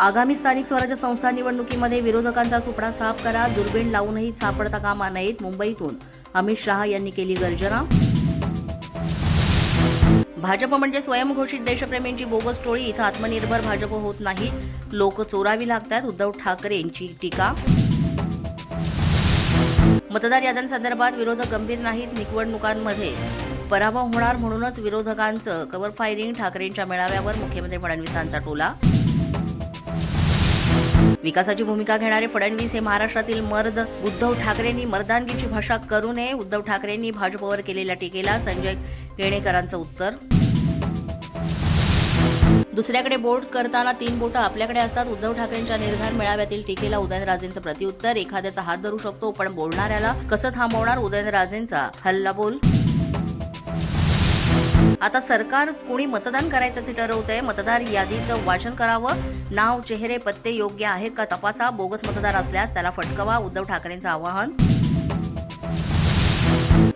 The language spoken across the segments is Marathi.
आगामी स्थानिक स्वराज्य संस्था निवडणुकीमध्ये विरोधकांचा सुपडा साफ करा दुर्बीण लावूनही सापडता कामा नयेत मुंबईतून. अमित शहा यांनी केली गर्जना. भाजप म्हणजे स्वयंघोषित देशप्रेमींची बोगस टोळी इथं आत्मनिर्भर भाजप होत नाही. लोक चोरावी लागतात उद्धव ठाकरेंची टीका. मतदार याद्यांसंदर्भात विरोधक गंभीर नाहीत निवडणुकांमध्ये. पराभव होणार म्हणूनच विरोधकांचं कव्हर फायरिंग ठाकरेंच्या मेळाव्यावर मुख्यमंत्री फडणवीसांचा टोला. विकासाची भूमिका घेणारे फडणवीस हे महाराष्ट्रातील मर्द उद्धव ठाकरेंनी मर्दानगीची भाषा करू नये. उद्धव ठाकरेंनी भाजपवर केलेल्या टीकेला संजय केणेकरांचं उत्तर. दुसऱ्याकडे बोट करताना तीन बोटं आपल्याकडे असतात. उद्धव ठाकरेंच्या निर्धार मेळाव्यातील टीकेला उदयनराजेंचं प्रत्युत्तर. एखाद्याचा हात धरू शकतो पण बोलणाऱ्याला कसं थांबवणार उदयनराजेंचा? हल्ला बोल. आता सरकार कुणी मतदान करायचं ते ठरवतंय. मतदार यादीचं वाचन करावं. नाव चेहरे पत्ते योग्य आहेत का तपासा. बोगस मतदार असल्यास त्याला फटकवा. उद्धव ठाकरेंचं आवाहन.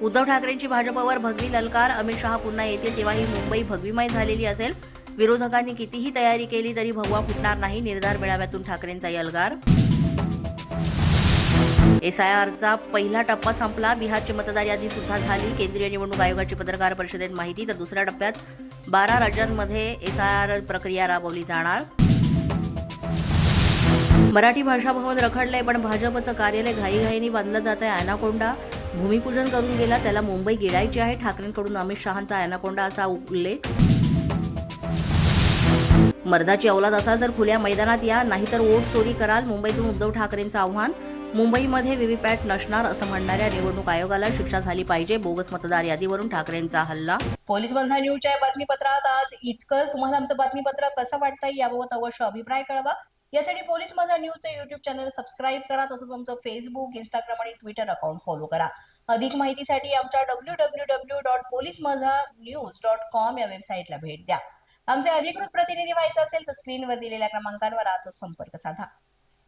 उद्धव ठाकरेंची भाजपवर भगवी ललकार. अमित शहा पुन्हा येतील तेव्हा ही मुंबई भगवीमय झालेली असेल. विरोधकांनी कितीही तयारी केली तरी भगवा फुटणार नाही. निर्धार मेळाव्यातून ठाकरेंचा यलगार एसआयआरचा पहिला टप्पा संपला. बिहारची मतदार यादी सुद्धा झाली. केंद्रीय निवडणूक आयोगाची पत्रकार परिषदेत माहिती. तर दुसऱ्या टप्प्यात बारा राज्यांमध्ये एसआयआर प्रक्रिया राबवली जाणार. मराठी भाषा भवन रखडलंय पण भाजपचं कार्यालय घाईघाईने बांधलं जात आहे अॅनाकोंडा भूमिपूजन करून गेला त्याला मुंबई गिळायची आहे. ठाकरेंकडून अमित शहांचा अॅनाकोंडा असा उल्लेख. मर्दाची अवलाद असाल तर खुल्या मैदानात या नाहीतर वोट चोरी कराल मुंबईतून उद्धव ठाकरेंचं आव्हान. मुंबईमध्ये व्हीव्हीपॅट नसणार असं म्हणणाऱ्या निवडणूक आयोगाला शिक्षा झाली पाहिजे. बोगस मतदार यादीवरून ठाकरेंचा हल्ला. पोलीस बंधा न्यूजच्या बातमीपत्रात. आज इतकंच. तुम्हाला आमचं बातमीपत्र कसं वाटतंय याबाबत अवश्य अभिप्राय कळवा. यासाठी पोलीस माझा न्यूजचं युट्यूब चॅनल सबस्क्राईब करा. तसंच आमचं फेसबुक इंस्टाग्राम आणि ट्विटर अकाउंट फॉलो करा. अधिक माहितीसाठी आमच्या W W W dot police Majha news dot com या वेबसाईटला भेट द्या. आमचे अधिकृत प्रतिनिधी व्हायचं असेल तर स्क्रीनवर दिलेल्या क्रमांकांवर आजच संपर्क साधा.